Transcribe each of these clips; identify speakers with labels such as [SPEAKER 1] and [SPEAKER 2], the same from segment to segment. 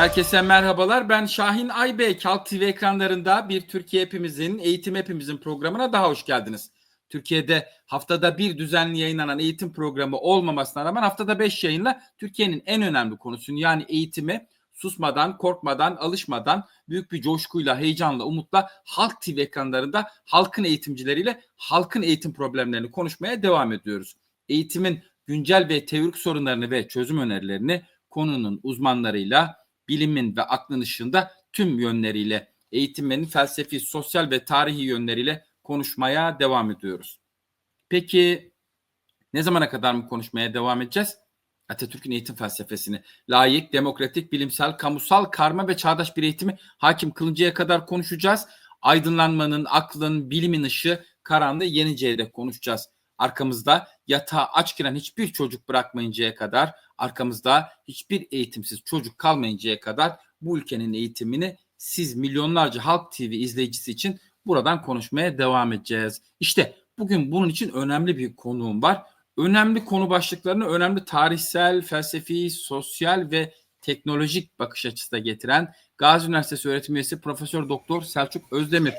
[SPEAKER 1] Herkese merhabalar. Ben Şahin Aybek. Halk TV ekranlarında bir Türkiye Hepimizin, Eğitim Hepimizin programına daha hoş geldiniz. Türkiye'de haftada bir düzenli yayınlanan eğitim programı olmamasına rağmen haftada beş yayınla Türkiye'nin en önemli konusunu yani eğitimi susmadan, korkmadan, alışmadan büyük bir coşkuyla, heyecanla, umutla Halk TV ekranlarında halkın eğitimcileriyle halkın eğitim problemlerini konuşmaya devam ediyoruz. Eğitimin güncel ve teorik sorunlarını ve çözüm önerilerini konunun uzmanlarıyla bilimin ve aklın ışığında tüm yönleriyle eğitimin felsefi, sosyal ve tarihi yönleriyle konuşmaya devam ediyoruz. Peki ne zamana kadar mı konuşmaya devam edeceğiz? Atatürk'ün eğitim felsefesini layık, demokratik, bilimsel, kamusal, karma ve çağdaş bir eğitimi hakim kılıncaya kadar konuşacağız. Aydınlanmanın, aklın, bilimin ışığı karanlığı yeninceye dek konuşacağız. Arkamızda yatağa aç giren hiçbir çocuk bırakmayıncaya kadar, arkamızda hiçbir eğitimsiz çocuk kalmayıncaya kadar bu ülkenin eğitimini siz milyonlarca Halk TV izleyicisi için buradan konuşmaya devam edeceğiz. İşte bugün bunun için önemli bir konuğum var. Önemli konu başlıklarını önemli tarihsel, felsefi, sosyal ve teknolojik bakış açısı getiren Gazi Üniversitesi öğretim üyesi Profesör Doktor Selçuk Özdemir.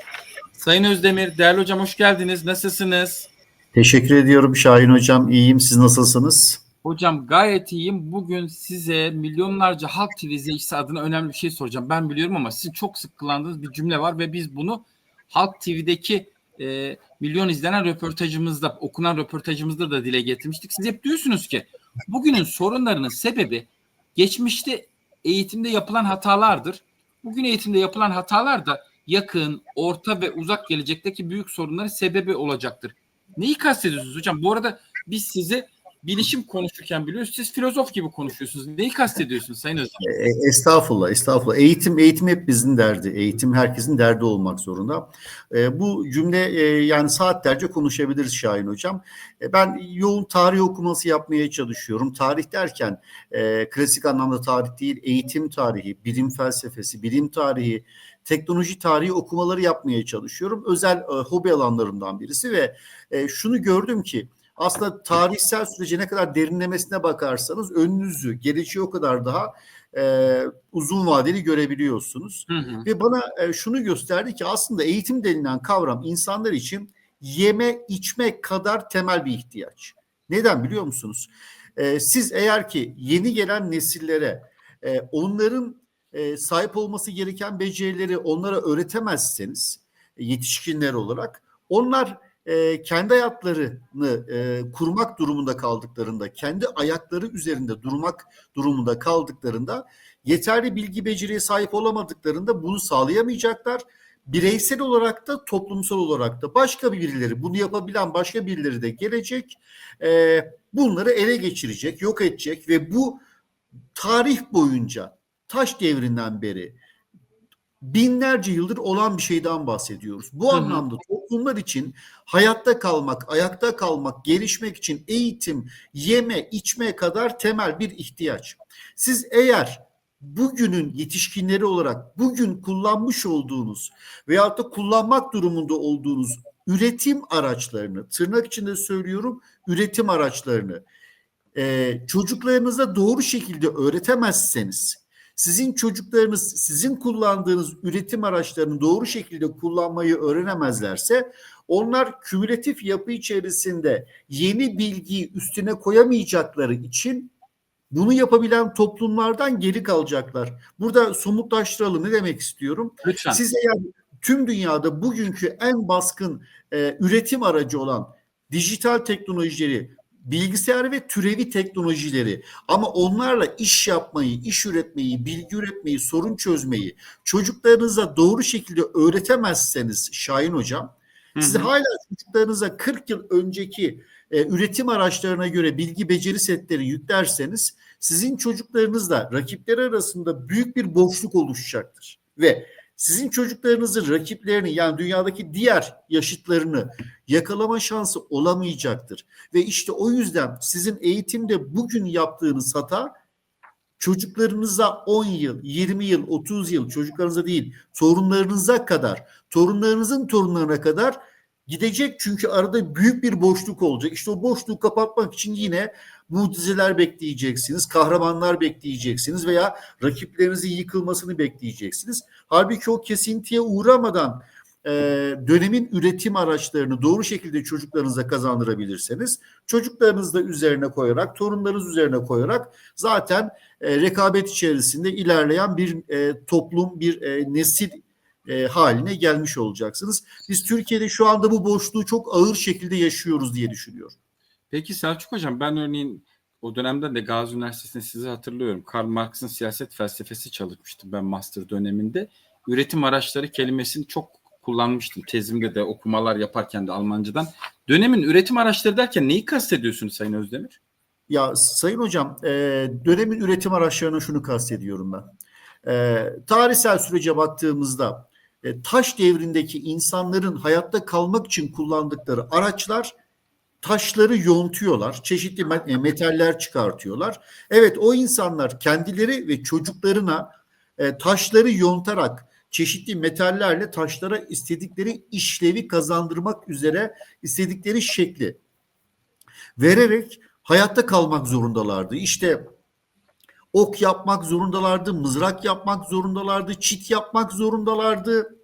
[SPEAKER 1] Sayın Özdemir, değerli hocam hoş geldiniz. Nasılsınız?
[SPEAKER 2] Teşekkür ediyorum Şahin Hocam. İyiyim. Siz nasılsınız?
[SPEAKER 1] Hocam gayet iyiyim. Bugün size milyonlarca Halk TV izleyicisi adına önemli bir şey soracağım. Ben biliyorum ama sizin çok sık kullandığınız bir cümle var ve biz bunu Halk TV'deki e, milyon izlenen röportajımızda, okunan röportajımızda da dile getirmiştik. Siz hep diyorsunuz ki bugünün sorunlarının sebebi geçmişte eğitimde yapılan hatalardır. Bugün eğitimde yapılan hatalar da yakın, orta ve uzak gelecekteki büyük sorunların sebebi olacaktır. Neyi kastediyorsunuz hocam? Bu arada biz sizi bilişim konuşurken biliyoruz. Siz filozof gibi konuşuyorsunuz. Neyi kastediyorsunuz Sayın Özcan?
[SPEAKER 2] E, estağfurullah, estağfurullah. Eğitim, eğitim hep bizim derdi. Eğitim herkesin derdi olmak zorunda. E, bu cümle e, yani saatlerce konuşabiliriz Şahin Hocam. E, ben yoğun tarih okuması yapmaya çalışıyorum. Tarih derken e, klasik anlamda tarih değil, eğitim tarihi, bilim felsefesi, bilim tarihi, teknoloji tarihi okumaları yapmaya çalışıyorum. Özel e, hobi alanlarımdan birisi ve e, şunu gördüm ki aslında tarihsel sürece ne kadar derinlemesine bakarsanız önünüzü, geleceği o kadar daha e, uzun vadeli görebiliyorsunuz.
[SPEAKER 1] Hı hı.
[SPEAKER 2] Ve bana e, şunu gösterdi ki aslında eğitim denilen kavram insanlar için yeme içme kadar temel bir ihtiyaç. Neden biliyor musunuz? E, siz eğer ki yeni gelen nesillere e, onların e, sahip olması gereken becerileri onlara öğretemezseniz e, yetişkinler olarak onlar e, kendi hayatlarını e, kurmak durumunda kaldıklarında, kendi ayakları üzerinde durmak durumunda kaldıklarında, yeterli bilgi beceriye sahip olamadıklarında bunu sağlayamayacaklar. Bireysel olarak da toplumsal olarak da başka birileri, bunu yapabilen başka birileri de gelecek, e, bunları ele geçirecek, yok edecek ve bu tarih boyunca taş devrinden beri binlerce yıldır olan bir şeyden bahsediyoruz. Bu
[SPEAKER 1] Hı hı.
[SPEAKER 2] anlamda toplumlar için hayatta kalmak, ayakta kalmak, gelişmek için eğitim, yeme, içme kadar temel bir ihtiyaç. Siz eğer bugünün yetişkinleri olarak bugün kullanmış olduğunuz veyahut da kullanmak durumunda olduğunuz üretim araçlarını, tırnak içinde söylüyorum, üretim araçlarını e, çocuklarınıza doğru şekilde öğretemezseniz, sizin çocuklarınız sizin kullandığınız üretim araçlarını doğru şekilde kullanmayı öğrenemezlerse onlar kümülatif yapı içerisinde yeni bilgiyi üstüne koyamayacakları için bunu yapabilen toplumlardan geri kalacaklar. Burada somutlaştıralım ne demek istiyorum?
[SPEAKER 1] Lütfen.
[SPEAKER 2] Siz eğer tüm dünyada bugünkü en baskın e, üretim aracı olan dijital teknolojileri, bilgisayar ve türevi teknolojileri ama onlarla iş yapmayı, iş üretmeyi, bilgi üretmeyi, sorun çözmeyi çocuklarınıza doğru şekilde öğretemezseniz Şahin Hocam, siz
[SPEAKER 1] Hı hı.
[SPEAKER 2] hala çocuklarınıza 40 yıl önceki e, üretim araçlarına göre bilgi beceri setleri yüklerseniz sizin çocuklarınızla rakipleri arasında büyük bir boşluk oluşacaktır. Ve sizin çocuklarınızın rakiplerini yani dünyadaki diğer yaşıtlarını yakalama şansı olamayacaktır. Ve işte o yüzden sizin eğitimde bugün yaptığınız hata çocuklarınıza 10 yıl, 20 yıl, 30 yıl çocuklarınıza değil torunlarınıza kadar, torunlarınızın torunlarına kadar Gidecek çünkü arada büyük bir boşluk olacak. İşte o boşluğu kapatmak için yine mucizeler bekleyeceksiniz, kahramanlar bekleyeceksiniz veya rakiplerinizin yıkılmasını bekleyeceksiniz. Halbuki o kesintiye uğramadan e, dönemin üretim araçlarını doğru şekilde çocuklarınıza kazandırabilirseniz çocuklarınız da üzerine koyarak, torunlarınız üzerine koyarak zaten e, rekabet içerisinde ilerleyen bir e, toplum, bir e, nesil e, haline gelmiş olacaksınız. Biz Türkiye'de şu anda bu boşluğu çok ağır şekilde yaşıyoruz diye düşünüyorum.
[SPEAKER 1] Peki Selçuk Hocam ben örneğin o dönemde de Gazi Üniversitesi'nde sizi hatırlıyorum. Karl Marx'ın siyaset felsefesi çalışmıştım ben master döneminde. Üretim araçları kelimesini çok kullanmıştım. Tezimde de okumalar yaparken de Almancadan. Dönemin üretim araçları derken neyi kastediyorsunuz Sayın Özdemir?
[SPEAKER 2] Ya Sayın Hocam e, dönemin üretim araçlarına şunu kastediyorum ben. E, tarihsel sürece baktığımızda taş devrindeki insanların hayatta kalmak için kullandıkları araçlar taşları yontuyorlar. Çeşitli e, metaller çıkartıyorlar. Evet o insanlar kendileri ve çocuklarına e, taşları yontarak çeşitli metallerle taşlara istedikleri işlevi kazandırmak üzere istedikleri şekli vererek hayatta kalmak zorundalardı. İşte ok yapmak zorundalardı, mızrak yapmak zorundalardı, çit yapmak zorundalardı,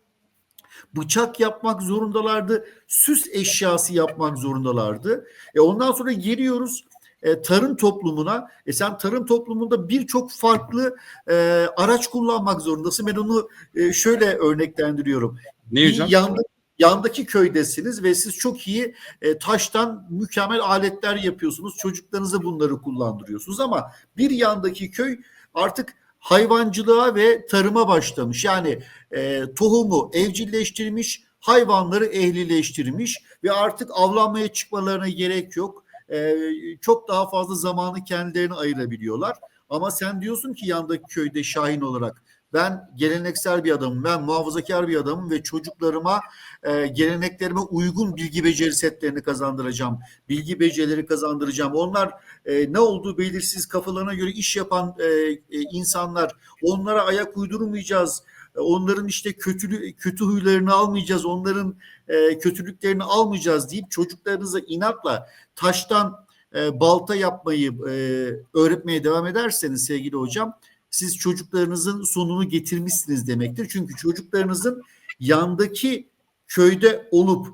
[SPEAKER 2] bıçak yapmak zorundalardı, süs eşyası yapmak zorundalardı. E ondan sonra geliyoruz e, tarım toplumuna. E sen tarım toplumunda birçok farklı e, araç kullanmak zorundasın. Ben onu e, şöyle örneklendiriyorum.
[SPEAKER 1] Ne
[SPEAKER 2] Bir
[SPEAKER 1] hocam?
[SPEAKER 2] Yanda, yandaki köydesiniz ve siz çok iyi e, taştan mükemmel aletler yapıyorsunuz. Çocuklarınıza bunları kullandırıyorsunuz ama bir yandaki köy artık hayvancılığa ve tarıma başlamış. Yani e, tohumu evcilleştirmiş, hayvanları ehlileştirmiş ve artık avlanmaya çıkmalarına gerek yok. E, çok daha fazla zamanı kendilerine ayırabiliyorlar. Ama sen diyorsun ki yandaki köyde Şahin olarak ben geleneksel bir adamım, ben muhafazakar bir adamım ve çocuklarıma e, geleneklerime uygun bilgi beceri setlerini kazandıracağım. Bilgi becerileri kazandıracağım. Onlar e, ne olduğu belirsiz kafalarına göre iş yapan e, e, insanlar. Onlara ayak uydurmayacağız. E, Onların işte kötülü, kötü huylarını almayacağız. Onların e, kötülüklerini almayacağız deyip çocuklarınıza inatla taştan e, balta yapmayı e, öğretmeye devam ederseniz sevgili hocam siz çocuklarınızın sonunu getirmişsiniz demektir. Çünkü çocuklarınızın yandaki köyde olup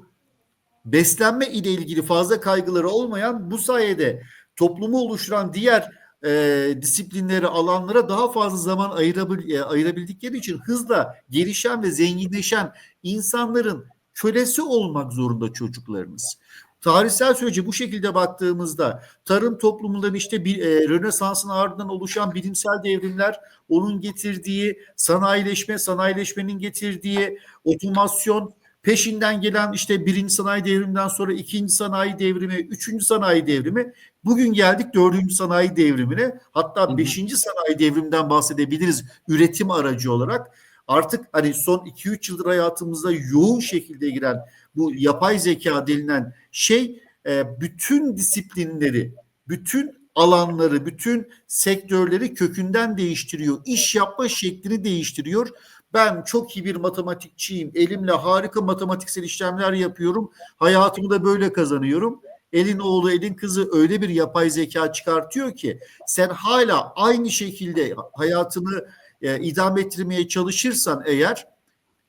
[SPEAKER 2] beslenme ile ilgili fazla kaygıları olmayan bu sayede toplumu oluşturan diğer e, disiplinleri alanlara daha fazla zaman ayırabil, e, ayırabildikleri için hızla gelişen ve zenginleşen insanların kölesi olmak zorunda çocuklarınız. Tarihsel sürece bu şekilde baktığımızda tarım toplumundan işte bir e, Rönesans'ın ardından oluşan bilimsel devrimler, onun getirdiği sanayileşme, sanayileşmenin getirdiği otomasyon, peşinden gelen işte birinci sanayi devriminden sonra ikinci sanayi devrimi, üçüncü sanayi devrimi, bugün geldik dördüncü sanayi devrimine, hatta beşinci sanayi devriminden bahsedebiliriz üretim aracı olarak. Artık hani son 2-3 yıldır hayatımızda yoğun şekilde giren bu yapay zeka denilen şey e, bütün disiplinleri, bütün alanları, bütün sektörleri kökünden değiştiriyor. İş yapma şeklini değiştiriyor. Ben çok iyi bir matematikçiyim. Elimle harika matematiksel işlemler yapıyorum. Hayatımı da böyle kazanıyorum. Elin oğlu, elin kızı öyle bir yapay zeka çıkartıyor ki sen hala aynı şekilde hayatını e, idame ettirmeye çalışırsan eğer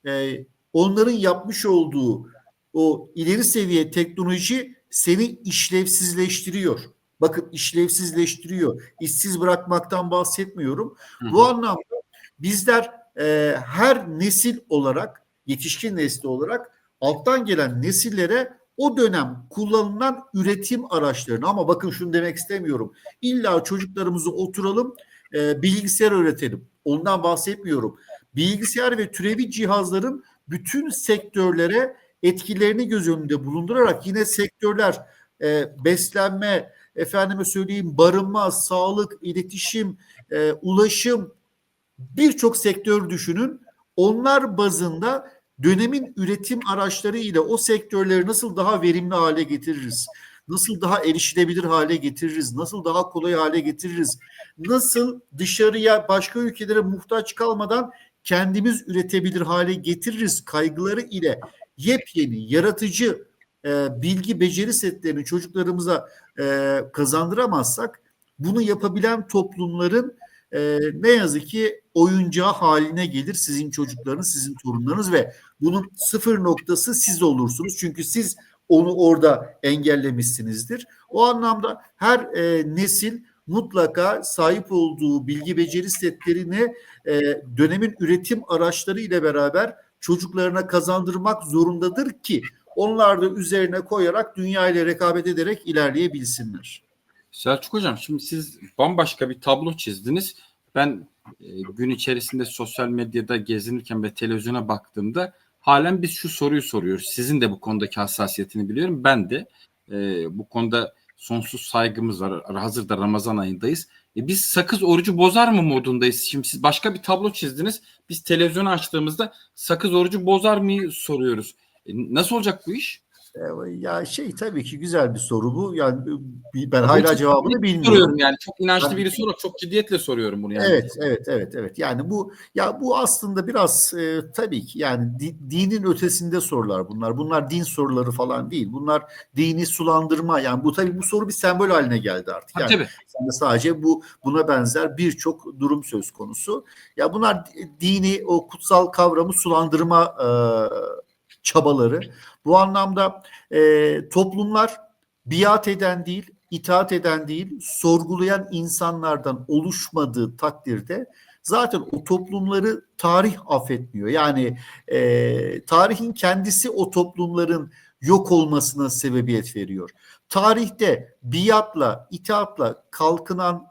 [SPEAKER 2] e, onların yapmış olduğu o ileri seviye teknoloji seni işlevsizleştiriyor. Bakın işlevsizleştiriyor. İşsiz bırakmaktan bahsetmiyorum.
[SPEAKER 1] Hı hı.
[SPEAKER 2] Bu anlamda bizler e, her nesil olarak, yetişkin nesli olarak alttan gelen nesillere o dönem kullanılan üretim araçlarını ama bakın şunu demek istemiyorum. İlla çocuklarımızı oturalım e, bilgisayar öğretelim. Ondan bahsetmiyorum. Bilgisayar ve türevi cihazların bütün sektörlere etkilerini göz önünde bulundurarak yine sektörler e, beslenme, efendime söyleyeyim barınma, sağlık, iletişim, e, ulaşım birçok sektör düşünün. Onlar bazında dönemin üretim araçları ile o sektörleri nasıl daha verimli hale getiririz? Nasıl daha erişilebilir hale getiririz? Nasıl daha kolay hale getiririz? Nasıl dışarıya başka ülkelere muhtaç kalmadan kendimiz üretebilir hale getiririz kaygıları ile yepyeni, yaratıcı e, bilgi beceri setlerini çocuklarımıza e, kazandıramazsak bunu yapabilen toplumların e, ne yazık ki oyuncağı haline gelir sizin çocuklarınız, sizin torunlarınız ve bunun sıfır noktası siz olursunuz. Çünkü siz onu orada engellemişsinizdir. O anlamda her e, nesil mutlaka sahip olduğu bilgi beceri setlerini e, dönemin üretim araçları ile beraber çocuklarına kazandırmak zorundadır ki onlar da üzerine koyarak dünya ile rekabet ederek ilerleyebilsinler.
[SPEAKER 1] Selçuk Hocam şimdi siz bambaşka bir tablo çizdiniz. Ben e, gün içerisinde sosyal medyada gezinirken ve televizyona baktığımda halen biz şu soruyu soruyoruz. Sizin de bu konudaki hassasiyetini biliyorum. Ben de e, bu konuda sonsuz saygımız var. Hazırda Ramazan ayındayız. E, biz sakız orucu bozar mı modundayız. Şimdi siz başka bir tablo çizdiniz. Biz televizyonu açtığımızda sakız orucu bozar mı soruyoruz. E, nasıl olacak bu iş?
[SPEAKER 2] Ya şey tabii ki güzel bir soru bu. Yani ben hala cevabını bilmiyorum.
[SPEAKER 1] Soruyorum yani çok inançlı
[SPEAKER 2] Ben-
[SPEAKER 1] biri sorarak çok ciddiyetle soruyorum bunu yani.
[SPEAKER 2] Evet, evet, evet, evet. Yani bu ya bu aslında biraz e, tabii ki yani di- dinin ötesinde sorular bunlar. Bunlar din soruları falan değil. Bunlar dini sulandırma. Yani bu tabii bu soru bir sembol haline geldi artık. Yani
[SPEAKER 1] tabii.
[SPEAKER 2] Aslında sadece bu buna benzer birçok durum söz konusu. Ya bunlar dini o kutsal kavramı sulandırma e, çabaları. Bu anlamda e, toplumlar biat eden değil, itaat eden değil, sorgulayan insanlardan oluşmadığı takdirde zaten o toplumları tarih affetmiyor. Yani e, tarihin kendisi o toplumların yok olmasına sebebiyet veriyor. Tarihte biatla, itaatla kalkınan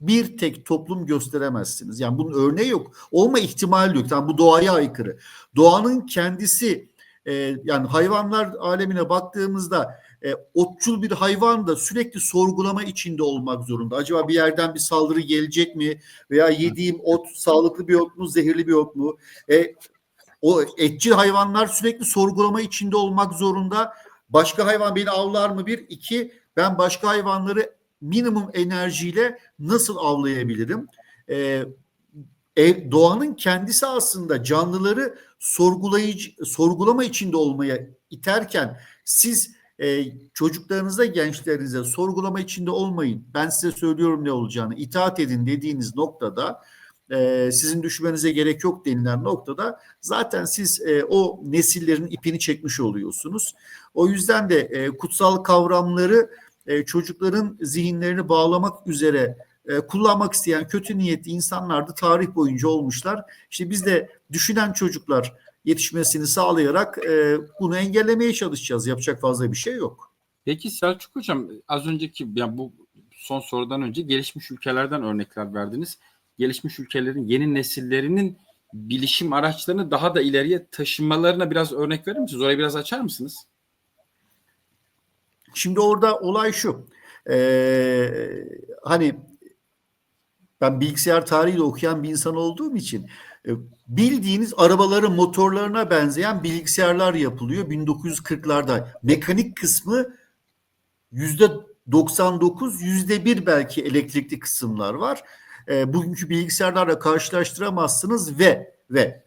[SPEAKER 2] bir tek toplum gösteremezsiniz. Yani bunun örneği yok. Olma ihtimali yok. Yani bu doğaya aykırı. Doğanın kendisi e, yani hayvanlar alemine baktığımızda e, otçul bir hayvan da sürekli sorgulama içinde olmak zorunda. Acaba bir yerden bir saldırı gelecek mi? Veya yediğim ot sağlıklı bir ot mu, zehirli bir ot mu? E, o etçil hayvanlar sürekli sorgulama içinde olmak zorunda. Başka hayvan beni avlar mı? Bir, iki, ben başka hayvanları minimum enerjiyle nasıl avlayabilirim? Ee, ev, doğanın kendisi aslında canlıları sorgulayıcı, sorgulama içinde olmaya iterken siz e, çocuklarınıza, gençlerinize sorgulama içinde olmayın. Ben size söylüyorum ne olacağını. itaat edin dediğiniz noktada e, sizin düşmenize gerek yok denilen noktada zaten siz e, o nesillerin ipini çekmiş oluyorsunuz. O yüzden de e, kutsal kavramları e, çocukların zihinlerini bağlamak üzere e, kullanmak isteyen kötü niyetli insanlar da tarih boyunca olmuşlar. İşte biz de düşünen çocuklar yetişmesini sağlayarak e, bunu engellemeye çalışacağız. Yapacak fazla bir şey yok.
[SPEAKER 1] Peki Selçuk Hocam az önceki yani bu son sorudan önce gelişmiş ülkelerden örnekler verdiniz. Gelişmiş ülkelerin yeni nesillerinin bilişim araçlarını daha da ileriye taşımalarına biraz örnek verir misiniz? Orayı biraz açar mısınız?
[SPEAKER 2] Şimdi orada olay şu. Ee, hani ben bilgisayar tarihi de okuyan bir insan olduğum için e, bildiğiniz arabaların motorlarına benzeyen bilgisayarlar yapılıyor 1940'larda. Mekanik kısmı yüzde 99, yüzde bir belki elektrikli kısımlar var. E, bugünkü bilgisayarlarla karşılaştıramazsınız ve ve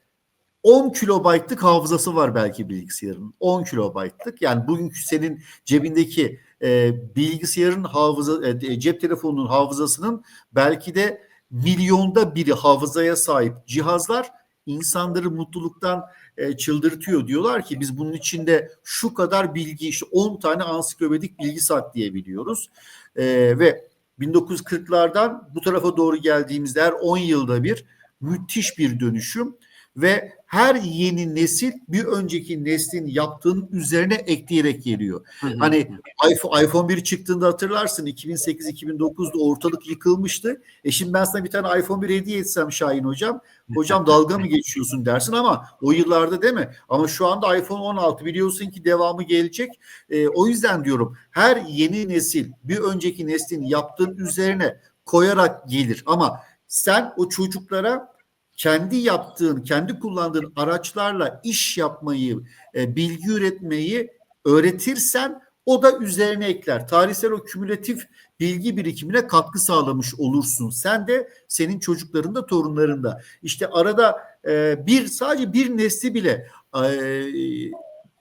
[SPEAKER 2] 10 kilobaytlık hafızası var belki bilgisayarın. 10 kilobaytlık. Yani bugünkü senin cebindeki e, bilgisayarın hafıza e, cep telefonunun hafızasının belki de milyonda biri hafızaya sahip cihazlar insanları mutluluktan e, çıldırtıyor. Diyorlar ki biz bunun içinde şu kadar bilgi işte 10 tane ansiklopedik bilgi saklayabiliyoruz. E, ve 1940'lardan bu tarafa doğru geldiğimizde her 10 yılda bir müthiş bir dönüşüm ve her yeni nesil bir önceki neslin yaptığının üzerine ekleyerek geliyor. Hani iPhone, iPhone 1 çıktığında hatırlarsın 2008-2009'da ortalık yıkılmıştı. E şimdi ben sana bir tane iPhone 1 hediye etsem Şahin hocam, hocam dalga mı geçiyorsun dersin ama o yıllarda değil mi? Ama şu anda iPhone 16 biliyorsun ki devamı gelecek. E, o yüzden diyorum her yeni nesil bir önceki neslin yaptığın üzerine koyarak gelir. Ama sen o çocuklara kendi yaptığın, kendi kullandığın araçlarla iş yapmayı, e, bilgi üretmeyi öğretirsen o da üzerine ekler. Tarihsel o kümülatif bilgi birikimine katkı sağlamış olursun. Sen de senin çocukların da torunların da. İşte arada e, bir sadece bir nesli bile e,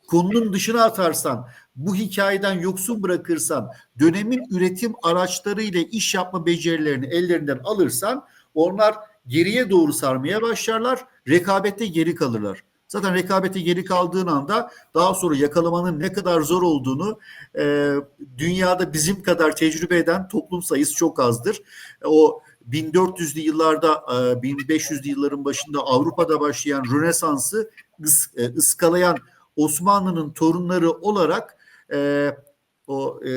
[SPEAKER 2] konunun dışına atarsan, bu hikayeden yoksun bırakırsan, dönemin üretim araçlarıyla iş yapma becerilerini ellerinden alırsan onlar geriye doğru sarmaya başlarlar, rekabette geri kalırlar. Zaten rekabete geri kaldığın anda daha sonra yakalamanın ne kadar zor olduğunu e, dünyada bizim kadar tecrübe eden toplum sayısı çok azdır. O 1400'lü yıllarda, e, 1500'lü yılların başında Avrupa'da başlayan Rönesans'ı e, ıskalayan Osmanlı'nın torunları olarak e, o e,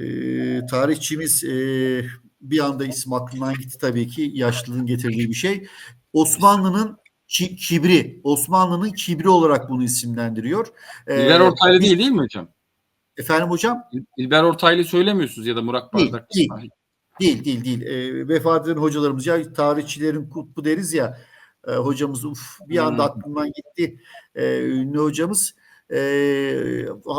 [SPEAKER 2] e, tarihçimiz e, bir anda isim aklımdan gitti tabii ki yaşlılığın getirdiği bir şey. Osmanlı'nın ki- kibri, Osmanlı'nın kibri olarak bunu isimlendiriyor. E,
[SPEAKER 1] İlber Ortaylı değil değil mi hocam?
[SPEAKER 2] Efendim hocam?
[SPEAKER 1] İl- İlber Ortaylı söylemiyorsunuz ya da Murat
[SPEAKER 2] Değil,
[SPEAKER 1] Bardak.
[SPEAKER 2] değil. Değil değil değil. E, vefat eden hocalarımız ya tarihçilerin kutbu deriz ya e, hocamız uf, bir anda
[SPEAKER 1] Hmm.
[SPEAKER 2] aklımdan gitti. E, ünlü hocamız e,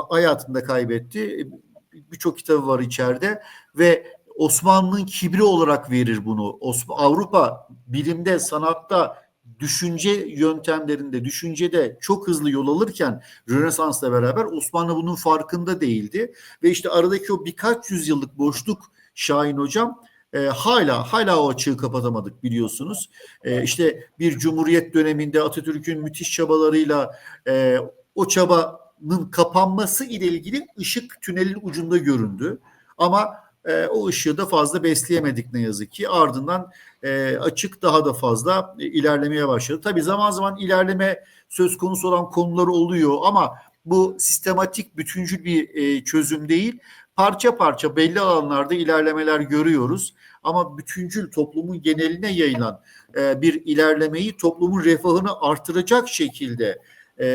[SPEAKER 2] hayatında kaybetti. Birçok kitabı var içeride ve Osmanlı'nın kibri olarak verir bunu. Osman, Avrupa bilimde, sanatta, düşünce yöntemlerinde, düşüncede çok hızlı yol alırken Rönesans'la beraber Osmanlı bunun farkında değildi. Ve işte aradaki o birkaç yüzyıllık boşluk Şahin Hocam e, hala hala o açığı kapatamadık biliyorsunuz. E, işte bir cumhuriyet döneminde Atatürk'ün müthiş çabalarıyla e, o çabanın kapanması ile ilgili ışık tünelin ucunda göründü. Ama e, o ışığı da fazla besleyemedik ne yazık ki. Ardından e, açık daha da fazla e, ilerlemeye başladı. Tabii zaman zaman ilerleme söz konusu olan konular oluyor ama bu sistematik bütüncül bir e, çözüm değil parça parça belli alanlarda ilerlemeler görüyoruz. Ama bütüncül toplumun geneline yayılan e, bir ilerlemeyi toplumun refahını artıracak şekilde e,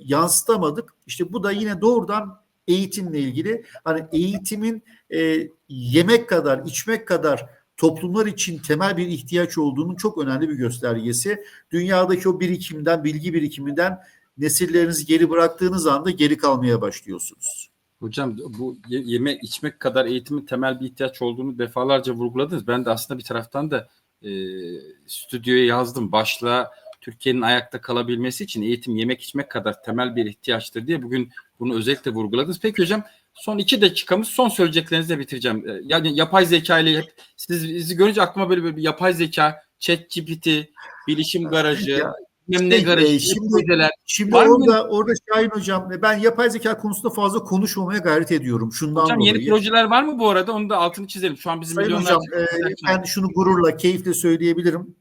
[SPEAKER 2] yansıtamadık. İşte bu da yine doğrudan eğitimle ilgili. Hani eğitimin e, yemek kadar, içmek kadar toplumlar için temel bir ihtiyaç olduğunun çok önemli bir göstergesi. Dünyadaki o birikimden, bilgi birikiminden nesillerinizi geri bıraktığınız anda geri kalmaya başlıyorsunuz.
[SPEAKER 1] Hocam bu ye- yeme içmek kadar eğitimin temel bir ihtiyaç olduğunu defalarca vurguladınız. Ben de aslında bir taraftan da e, stüdyoya yazdım. Başlığa Türkiye'nin ayakta kalabilmesi için eğitim yemek içmek kadar temel bir ihtiyaçtır diye bugün bunu özellikle vurguladınız. Peki hocam son iki dakikamız son söyleyeceklerinizle bitireceğim. E, Yani yapay zeka ile hep siz sizi görünce aklıma böyle bir yapay zeka, chat GPT, bilişim garajı,
[SPEAKER 2] Ya,
[SPEAKER 1] ne
[SPEAKER 2] işte,
[SPEAKER 1] garajı,
[SPEAKER 2] e, şimdi-
[SPEAKER 1] projeler.
[SPEAKER 2] Şimdi
[SPEAKER 1] Var mı
[SPEAKER 2] orada orada Şahin hocam ben yapay zeka konusunda fazla konuşmamaya gayret ediyorum. Şundan
[SPEAKER 1] Hocam
[SPEAKER 2] dolayı.
[SPEAKER 1] yeni projeler var mı bu arada? Onu da altını çizelim. Şu an bizim
[SPEAKER 2] Sayın
[SPEAKER 1] milyonlarca
[SPEAKER 2] hocam e, ben şunu gururla, keyifle söyleyebilirim.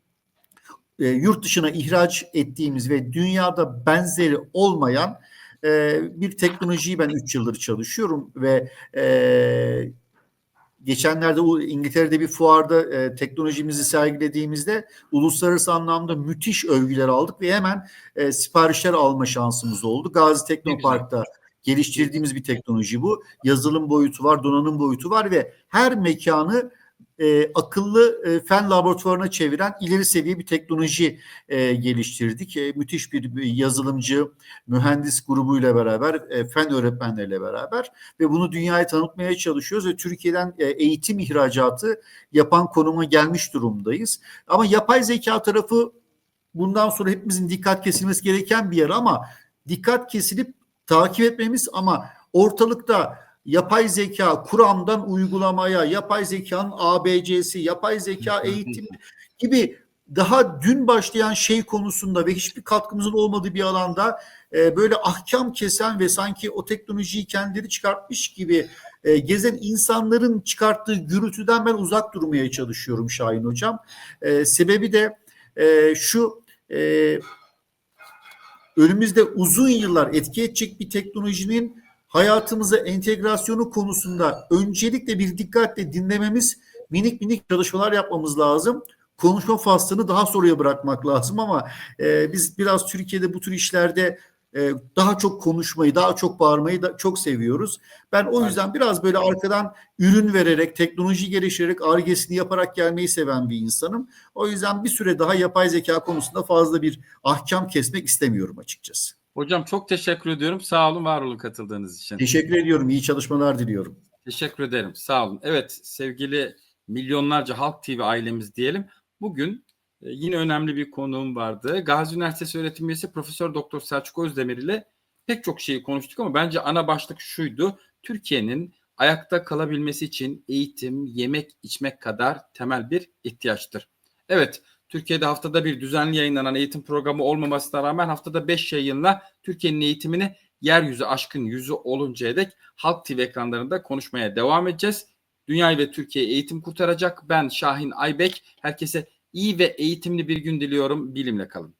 [SPEAKER 2] E, yurt dışına ihraç ettiğimiz ve dünyada benzeri olmayan e, bir teknolojiyi ben 3 yıldır çalışıyorum ve e, geçenlerde İngiltere'de bir fuarda e, teknolojimizi sergilediğimizde uluslararası anlamda müthiş övgüler aldık ve hemen e, siparişler alma şansımız oldu. Gazi Teknopark'ta geliştirdiğimiz bir teknoloji bu. Yazılım boyutu var, donanım boyutu var ve her mekanı e, akıllı e, fen laboratuvarına çeviren ileri seviye bir teknoloji e, geliştirdik. E, müthiş bir, bir yazılımcı, mühendis grubuyla beraber, e, fen öğretmenleriyle beraber ve bunu dünyaya tanıtmaya çalışıyoruz ve Türkiye'den e, eğitim ihracatı yapan konuma gelmiş durumdayız. Ama yapay zeka tarafı bundan sonra hepimizin dikkat kesilmesi gereken bir yer ama dikkat kesilip takip etmemiz ama ortalıkta yapay zeka kuramdan uygulamaya, yapay zekanın ABC'si, yapay zeka eğitim gibi daha dün başlayan şey konusunda ve hiçbir katkımızın olmadığı bir alanda e, böyle ahkam kesen ve sanki o teknolojiyi kendileri çıkartmış gibi e, gezen insanların çıkarttığı gürültüden ben uzak durmaya çalışıyorum Şahin Hocam. E, sebebi de e, şu e, önümüzde uzun yıllar etki edecek bir teknolojinin hayatımıza entegrasyonu konusunda öncelikle bir dikkatle dinlememiz, minik minik çalışmalar yapmamız lazım. Konuşma faslını daha sonraya bırakmak lazım ama e, biz biraz Türkiye'de bu tür işlerde e, daha çok konuşmayı, daha çok bağırmayı da çok seviyoruz. Ben o yüzden biraz böyle arkadan ürün vererek, teknoloji geliştirerek, argesini yaparak gelmeyi seven bir insanım. O yüzden bir süre daha yapay zeka konusunda fazla bir ahkam kesmek istemiyorum açıkçası.
[SPEAKER 1] Hocam çok teşekkür ediyorum. Sağ olun, var olun katıldığınız için.
[SPEAKER 2] Teşekkür ediyorum. İyi çalışmalar diliyorum.
[SPEAKER 1] Teşekkür ederim. Sağ olun. Evet sevgili milyonlarca Halk TV ailemiz diyelim. Bugün Ee, yine önemli bir konuğum vardı. Gazi Üniversitesi öğretim üyesi Profesör Doktor Selçuk Özdemir ile pek çok şeyi konuştuk ama bence ana başlık şuydu. Türkiye'nin ayakta kalabilmesi için eğitim, yemek, içmek kadar temel bir ihtiyaçtır. Evet, Türkiye'de haftada bir düzenli yayınlanan eğitim programı olmamasına rağmen haftada 5 yayınla Türkiye'nin eğitimini yeryüzü aşkın yüzü oluncaya dek Halk TV ekranlarında konuşmaya devam edeceğiz. Dünyayı ve Türkiye eğitim kurtaracak. Ben Şahin Aybek. Herkese iyi ve eğitimli bir gün diliyorum. Bilimle kalın.